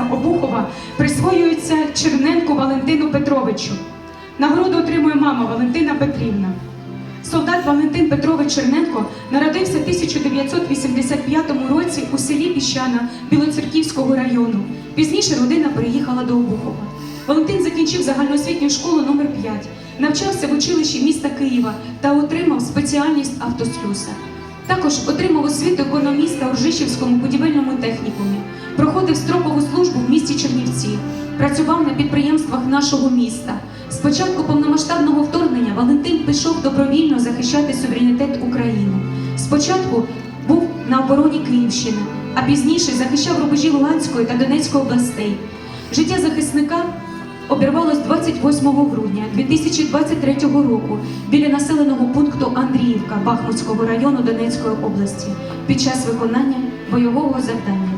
міста Обухова присвоюється Черненку Валентину Петровичу. Нагороду отримує мама Валентина Петрівна. Солдат Валентин Петрович Черненко народився в 1985 році у селі Піщана Білоцерківського району. Пізніше родина переїхала до Обухова. Валентин закінчив загальноосвітню школу номер 5 навчався в училищі міста Києва та отримав спеціальність автослюса. Також отримав освіту економіста у Ржищівському будівельному технікумі, проходив строкову службу працював на підприємствах нашого міста. З початку повномасштабного вторгнення Валентин пішов добровільно захищати суверенітет України. Спочатку був на обороні Київщини, а пізніше захищав рубежі Луганської та Донецької областей. Життя захисника обірвалось 28 грудня 2023 року біля населеного пункту Андріївка Бахмутського району Донецької області під час виконання бойового завдання.